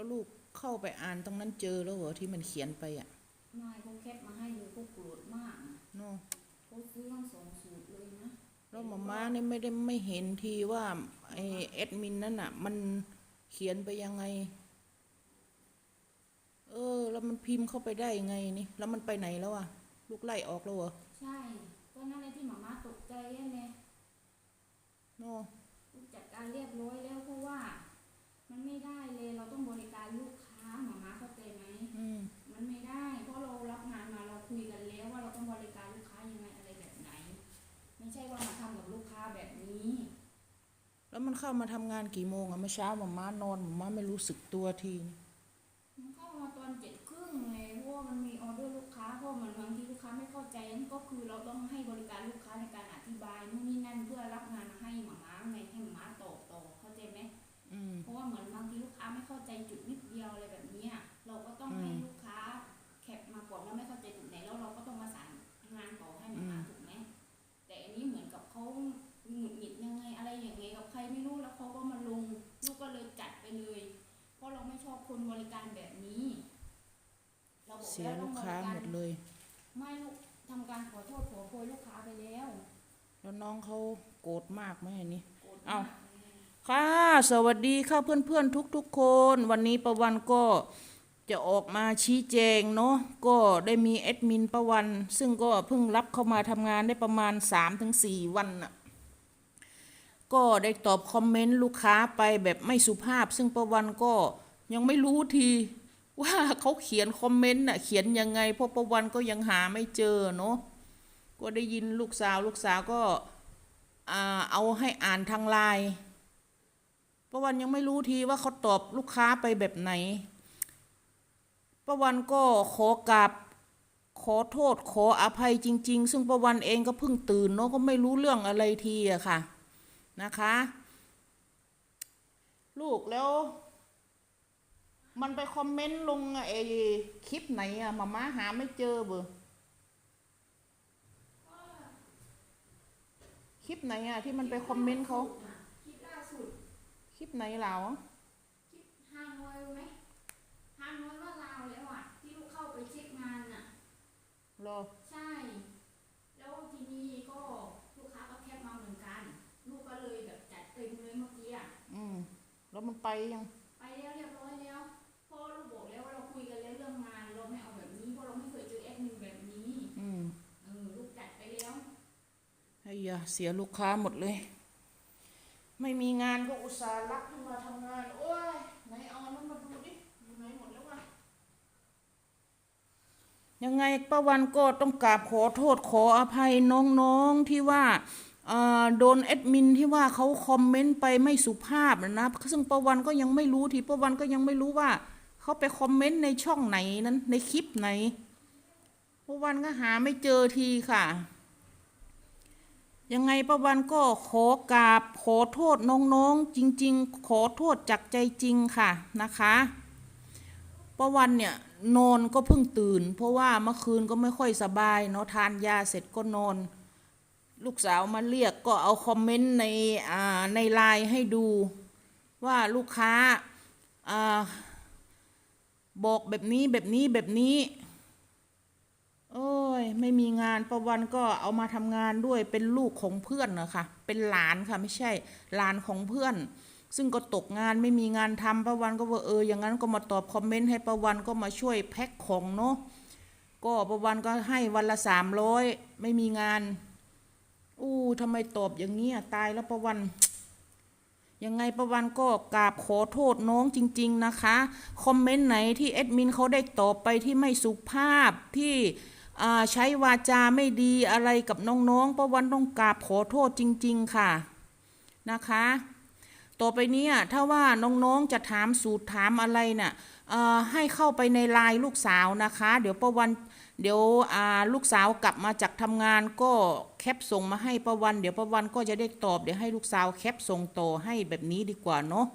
แล้วลูกเข้าไปอ่านตรงนั้นเจอแล้วเหรอที่มันเขียนไปอะนายเขาแคปมาให้เลยเขาโกรธมากนะเนาะเขาซื้อทั้งสองสูตรเลยนะแล้วมาม่านี่ไม่ได้ไม่เห็นทีว่าไอแอดมินนั่นอะ มันเขียนไปยังไง เออ แล้วมันพิมพ์เข้าไปได้ยังไงนี่ แล้วมันไปไหนแล้วอะ ลูกไล่ออกแล้วเหรอใช่ก็นั่นแหละที่หมาม่าตกใจแน่เนาะลูกจัดการเรียบร้อยแล้วเพราะว่า มันไม่ได้เลยเราต้องบริ ค้ายังไงอะไรแบบไหน ไม่ใช่ว่ามาทำกับลูกค้าแบบนี้ แล้วมันเข้ามาทำงานกี่โมงอะเมื่อเช้ามาม่านอนมาม่าไม่รู้สึกตัวทีนี่มันเข้ามาตอนเจ็ดครึ่งไงเพราะว่ามันมีออเดอร์ลูกค้าเพราะมันบางทีลูกค้าไม่เข้าใจนั่นก็คือเราต้องให้บริการลูกค้าในการอธิบายนู่นนี่นั่นเพื่อรับงานมาให้หมาม้าไงให้หมาม้าตอบต่อเข้าใจไหมอืม เพราะว่าเหมือนบางทีลูกค้าไม่เข้าใจจุดนิดเดียวอะไรแบบ ไม่ลูกทำการขอโทษขอโพยลูกค้าไปแล้วแล้วน้องเขาโกรธมากไหมอันนี้โกรธเอ้ามากค่ะสวัสดีค่ะเพื่อนๆทุกๆคน วันนี้ประวันก็จะออกมาชี้แจงเนาะก็ได้มีแอดมินประวัน ซึ่งก็เพิ่งรับเข้ามาทำงานได้ประมาณ 3-4 วันน่ะก็ได้ตอบคอมเมนต์ลูกค้าไปแบบไม่สุภาพ ซึ่งประวันก็ยังไม่รู้ที ว่าเขาเขียนคอมเมนต์น่ะเขียนยังไงเพราะประวันก็ยังหาไม่เจอเนาะก็ได้ยินลูกสาวลูกสาวก็เอาให้อ่านทางไลน์ประวันยังไม่รู้ทีว่าเขาตอบลูกค้าไปแบบไหน ประวันก็ขอกราบขอโทษขออภัยจริง ๆ ซึ่งประวันเองก็เพิ่งตื่นเนาะก็ไม่รู้เรื่องอะไรทีอะค่ะนะคะ ลูกแล้ว มันไปคอมเมนต์ลงไอ้คลิปไหนอะมาม่าหาไม่เจอเบอร์คลิปไหนอะที่มันไปคอมเมนต์เขาคลิปล่าสุด คลิปไหนเหรอคลิปฮานอยรู้ไหมฮานอยว่าลาวแล้วอะที่ลูกเข้าไปเช็คงานน่ะรอใช่ แล้วทีนี้ก็ลูกค้าก็แคปมาเหมือนกัน ลูกก็เลยแบบจัดเต็มเลยเมื่อกี้อะอืมแล้วมันไปยัง ไปแล้วเรียบร้อยแล้ว อ้ยาเสียลูกค้าหมดเลย ไม่มีงานก็อุตส่าห์รับขึ้นมาทำงาน โอ้ยไหนเอานนั้นมาดูดิอยู่ไหนหมดแล้ววะยังไงป้าวันก็ต้องกราบขอโทษขออภัยน้องๆที่ว่าโดนแอดมินที่ว่าเขาคอมเมนต์ไปไม่สุภาพนะนะซึ่งป้าวันก็ยังไม่รู้ทีป้าวันก็ยังไม่รู้ว่าเขาไปคอมเมนต์ในช่องไหนนั้นในคลิปไหนป้าวันก็หาไม่เจอทีค่ะ ยังไงป้าวันก็ขอกราบขอโทษน้องๆจริง ๆ ขอโทษจากใจจริงค่ะนะคะป้าวันเนี่ยนอนก็เพิ่งตื่น เพราะว่าเมื่อคืนก็ไม่ค่อยสบายเนาะทานยาเสร็จก็นอน ลูกสาวมาเรียกก็เอาคอมเมนต์ในอ่าในไลน์ให้ดู ว่าลูกค้าอ่าบอกแบบนี้แบบนี้แบบนี้ โอ้ยไม่มีงานประวันก็เอามาทำงานด้วยเป็นลูกของเพื่อนนะคะเป็นหลานค่ะไม่ใช่หลานของเพื่อน ซึ่งก็ตกงานไม่มีงานทำประวันก็ว่าเอออย่างนั้นก็มาตอบคอมเมนต์ให้ประวันก็มาช่วยแพ็คของเนาะก็ประวันก็ให้วันละสามร้อยไม่มีงานอู้ทำไมตอบอย่างนี้อะตายแล้วประวันยังไงประวันก็กราบขอโทษน้องจริง ๆ นะคะ คอมเมนต์ไหนที่แอดมินเขาได้ตอบไปที่ไม่สุภาพที่ ใช้วาจาไม่ดีอะไรกับน้องๆประวันต้องกราบขอโทษจริง ๆ ค่ะนะคะ ต่อไปเนี้ถ้าว่าน้องๆจะถามสูตรถามอะไรน่ะเอ่อให้เข้าไปในไลน์ลูกสาวนะคะ เดี๋ยวประวันเดี๋ยวลูกสาวกลับมาจากทำงานก็แคปส่งมาให้ประวัน เดี๋ยวประวันก็จะได้ตอบเดี๋ยวให้ลูกสาวแคปส่งต่อให้แบบนี้ดีกว่าเนาะ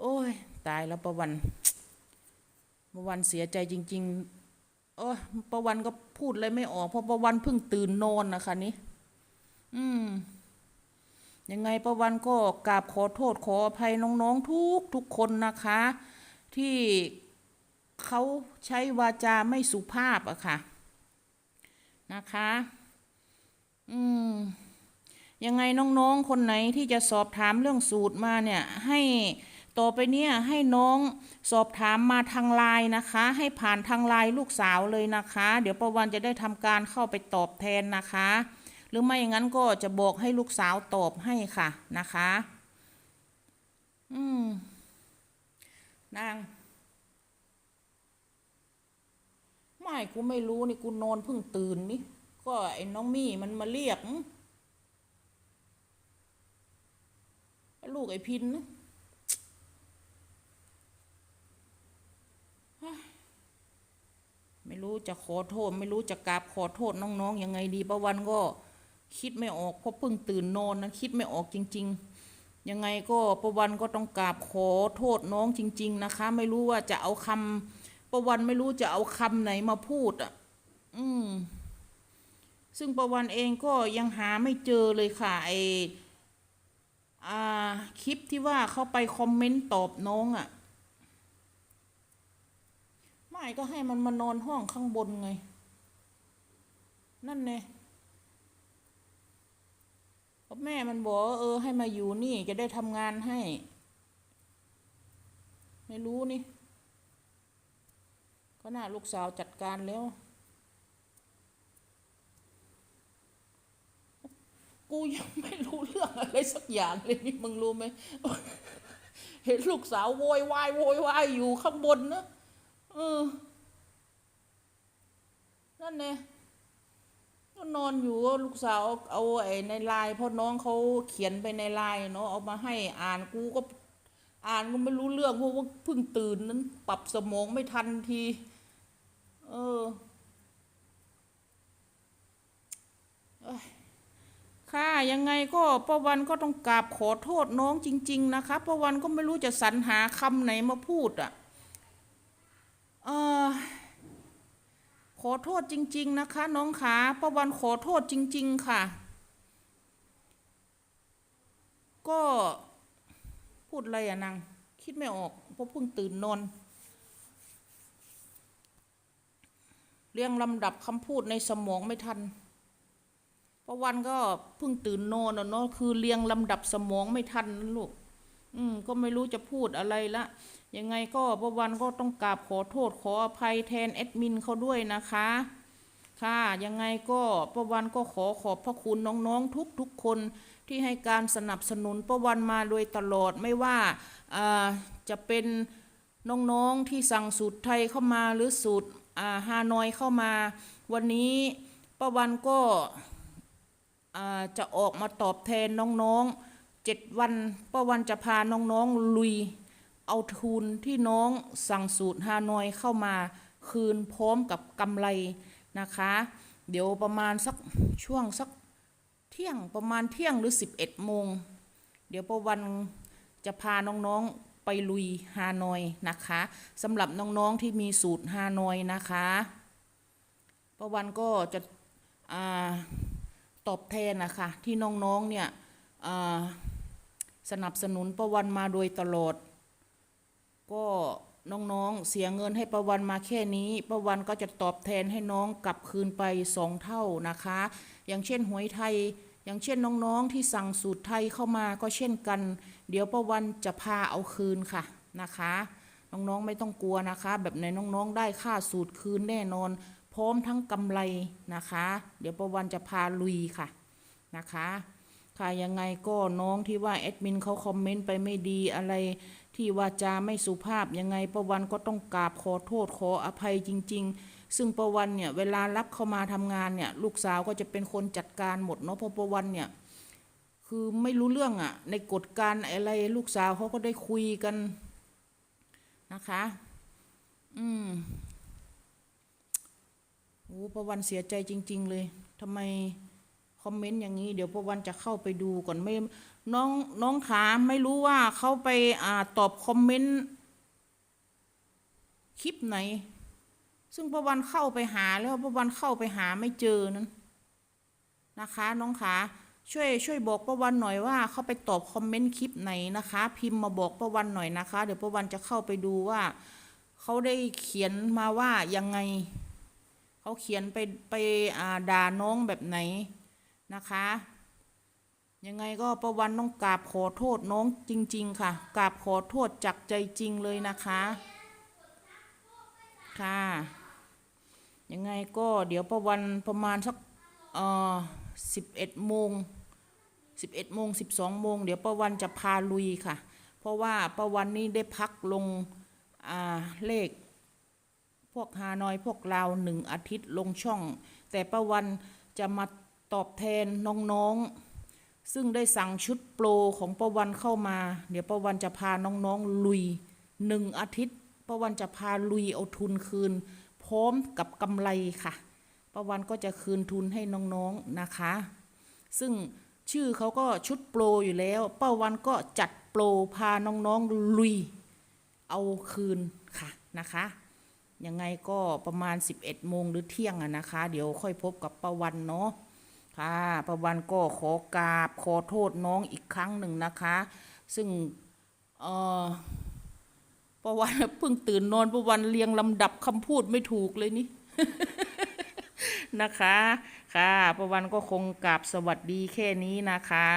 โอ้ยตายแล้วประวันประวันเสียใจจริง ๆ โอ้ประวันก็พูดเลยไม่ออกเพราะประวันเพิ่งตื่นนอนนะคะนี่อืม ยังไงประวันก็กราบขอโทษขออภัยน้องๆทุกทุกคนนะคะ ที่เขาใช้วาจาไม่สุภาพอะค่ะ นะคะ อืม ยังไงน้องๆคนไหนที่จะสอบถามเรื่องสูตรมาเนี่ย ให้ ต่อไปเนี่ยให้น้องสอบถามมาทางไลน์นะคะ ให้ผ่านทางไลน์ลูกสาวเลยนะคะ เดี๋ยวประวันจะได้ทำการเข้าไปตอบแทนนะคะ หรือไม่อย่างนั้นก็จะบอกให้ลูกสาวตอบให้ค่ะนะคะ อืมนางไม่กูไม่รู้นี่กูนอนเพิ่งตื่นนี่ก็ไอ้น้องมี่มันมาเรียกลูกไอ้พินนะเฮ้ยไม่ รู้จะขอโทษ ไม่รู้จะกราบขอโทษน้องๆยังไงดีประวันก็คิดไม่ออกเพราะเพิ่งตื่นนอนนะคิดไม่ออกจริง ๆ ยังไงก็ประวันก็ต้องกราบขอโทษน้องจริง ๆ นะคะ ไม่รู้ว่าจะเอาคำประวันไม่รู้จะเอาคำไหนมาพูดอะ อืม ซึ่งประวันเองก็ยังหาไม่เจอเลยค่ะไออ่าคลิปที่ว่าเขาไปคอมเมนต์ตอบน้องอะ่ะ ไม่ก็ให้มันมานอนห้องข้างบนไง นั่นไงพราะแม่มันบอกเออ ให้มาอยู่นี่จะได้ทำงานให้ ไม่รู้นี่ ก็น่าลูกสาวจัดการแล้ว กูยังไม่รู้เรื่องอะไรสักอย่างเลยนี่มึงรู้ไหมเห็นลูกสาวโวยวายโวยวายอยู่ข้างบนนะ ออ นั่นไงก็นอนอยู่ก็ลูกสาวเอาไอ้ในไลน์พราะน้องเขาเขียนไปในไลน์เนาะเอามาให้อ่านกูก็ อ่านก็ไม่รู้เรื่องเพราะว่าเพิ่งตื่นนั้น ปรับสมองไม่ทันที เออค่ะยังไงก็ป้าวันก็ต้องกราบขอโทษน้องจริง ๆ นะคะป้าวันก็ไม่รู้จะสรรหาคำไหนมาพูดอะออ ขอโทษจริง ๆ นะคะ น้องขาป้าวันขอโทษจริง ๆ ค่ะ ก็พูดอะไรอะนางคิดไม่ออกเพราะเพิ่งตื่นนอนเรียงลำดับคำพูดในสมองไม่ทันประวันก็เพิ่งตื่นนอนเนาะคือเรียงลำดับสมองไม่ทันลูก อืมก็ไม่รู้จะพูดอะไรละ ยังไงก็ประวันก็ต้องกราบขอโทษขออภัยแทนแอดมินเขาด้วยนะคะ ค่ะยังไงก็ประวันก็ขอขอบพระคุณน้องๆทุกทุกๆคนที่ให้การสนับสนุนประวันมาโดยตลอดไม่ว่าจะเป็นน้องๆที่สั่งสูตรไทยเข้ามาหรือสูตรฮานอยเข้ามา วันนี้ประวันก็จะออกมาตอบแทนน้องๆ เจ็ดวันป้าวันจะพาน้องๆลุย เอาทุนที่น้องสั่งสูตรฮานอยเข้ามาคืนพร้อมกับกำไรนะคะ เดี๋ยวประมาณสักช่วงสักเที่ยงประมาณเที่ยงหรือ 11โมงเดี๋ยวป้าวันจะพาน้องๆไปลุยฮานอยนะคะสำหรับน้องๆที่มีสูตรฮานอยนะคะป้าวันก็จะอตอบแทนนะคะที่น้องๆเนี่ยอ่า สนับสนุนประวันมาโดยตลอด ก็น้องๆเสียเงินให้ประวันมาแค่นี้ประวันก็จะตอบแทนให้น้องกลับคืนไปสองเท่านะคะ อย่างเช่นหวยไทย อย่างเช่นน้องๆที่สั่งสูตรไทยเข้ามาก็เช่นกัน เดี๋ยวประวันจะพาเอาคืนค่ะนะคะ น้องๆไม่ต้องกลัวนะคะ แบบไหนน้องๆได้ค่าสูตรคืนแน่นอน พร้อมทั้งกำไรนะคะ เดี๋ยวประวันจะพาลุยค่ะนะคะ ค่ะยังไงก็น้องที่ว่าแอดมินเขาคอมเมนต์ไปไม่ดีอะไรที่วาจาไม่สุภาพยังไงประวันก็ต้องกราบขอโทษขออภัยจริง ๆ ซึ่งประวันเนี่ยเวลารับเข้ามาทำงานเนี่ยลูกสาวก็จะเป็นคนจัดการหมดเนาะเพราะประวันเนี่ยคือไม่รู้เรื่องอะ่ะในกฎการอะไรลูกสาวเขาก็ได้คุยกันนะคะ อืมโอ้ประวันเสียใจจริง ๆ เลยทำไม อมเมนต์อย่างนี้ เดี๋ยวประวันจะเข้าไปดูก่อนไม่น้องน้องขาไม่รู้ว่าเขาไปอ่าตอบคอมเมนต์คลิปไหน ซึ่งประวันเข้าไปหาแล้วประวันเข้าไปหาไม่เจอนั้นนะคะ น้องขาช่วยช่วยบอกป้าวันหน่อยว่าเขาไปตอบคอมเมนต์คลิปไหนนะคะ พิมพ์มาบอกป้าวันหน่อยนะคะ เดี๋ยวป้าวันจะเข้าไปดูว่าเขาได้เขียนมาว่ายังไงเขาเขียนไปไปอ่าด่าน้องแบบไหน นะคะ ยังไงก็ป้าวันต้องกราบขอโทษน้องจริง ๆ ค่ะกราบขอโทษจากใจจริงเลยนะคะค่ะยังไงก็เดี๋ยวประวันประมาณสักเอ่อสิบเอ็ดโมงสิบเอ็ดโมงสิบสองโมงเดี๋ยวประวันจะพาลุยค่ะ เพราะว่าประวันนี้ได้พักลงอ่าเลข พวกฮานอยพวกลาหนึ่งอาทิตย์ลงช่อง แต่ประวันจะมา ตอบแทนน้องๆ ซึ่งได้สั่งชุดโปรของประวันเข้ามา เดี๋ยวประวันจะพาน้องๆลุยหนึ่งอาทิตย์ประวันจะพาลุยเอาทุนคืน พร้อมกับกำไรค่ะประวันก็จะคืนทุนให้น้องๆนะคะ ซึ่งชื่อเขาก็ชุดโปรอยู่แล้วป้าวันก็จัดโปรพาน้องๆลุย เอาคืนค่ะนะคะยังไงก็ประมาณ 11โมงหรือเที่ยงอะนะคะ เดี๋ยวค่อยพบกับป้าวันเนาะ ค่ะประวันก็ขอกราบขอโทษน้องอีกครั้งหนึ่งนะคะ ซึ่งเออประวันเพิ่งตื่นนอนประวันเรียงลำดับคำพูดไม่ถูกเลยนี่นะคะ ค่ะประวันก็คงกราบสวัสดีแค่นี้นะคะ